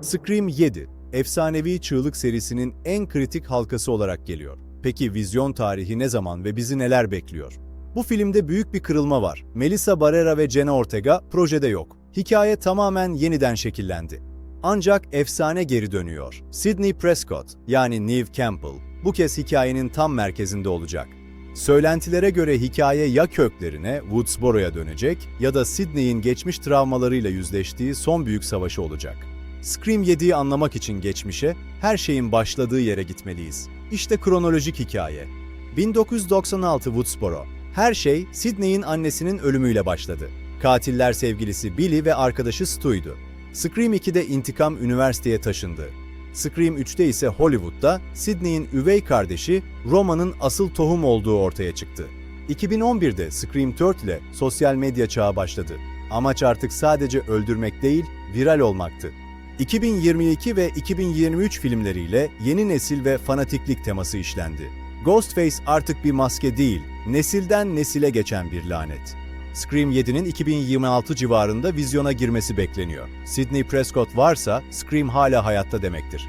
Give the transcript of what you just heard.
Scream 7, efsanevi çığlık serisinin en kritik halkası olarak geliyor. Peki vizyon tarihi ne zaman ve bizi neler bekliyor? Bu filmde büyük bir kırılma var. Melissa Barrera ve Jenna Ortega projede yok. Hikaye tamamen yeniden şekillendi. Ancak efsane geri dönüyor. Sidney Prescott yani Neve Campbell bu kez hikayenin tam merkezinde olacak. Söylentilere göre hikaye ya köklerine, Woodsboro'ya dönecek ya da Sydney'in geçmiş travmalarıyla yüzleştiği son büyük savaşı olacak. Scream 7'yi anlamak için geçmişe, her şeyin başladığı yere gitmeliyiz. İşte kronolojik hikaye. 1996 Woodsboro. Her şey Sydney'in annesinin ölümüyle başladı. Katiller sevgilisi Billy ve arkadaşı Stu'ydu. Scream 2'de intikam üniversiteye taşındı. Scream 3'te ise Hollywood'da Sydney'in üvey kardeşi Roma'nın asıl tohum olduğu ortaya çıktı. 2011'de Scream 4 ile sosyal medya çağı başladı. Amaç artık sadece öldürmek değil, viral olmaktı. 2022 ve 2023 filmleriyle yeni nesil ve fanatiklik teması işlendi. Ghostface artık bir maske değil, nesilden nesile geçen bir lanet. Scream 7'nin 2026 civarında vizyona girmesi bekleniyor. Sidney Prescott varsa Scream hala hayatta demektir.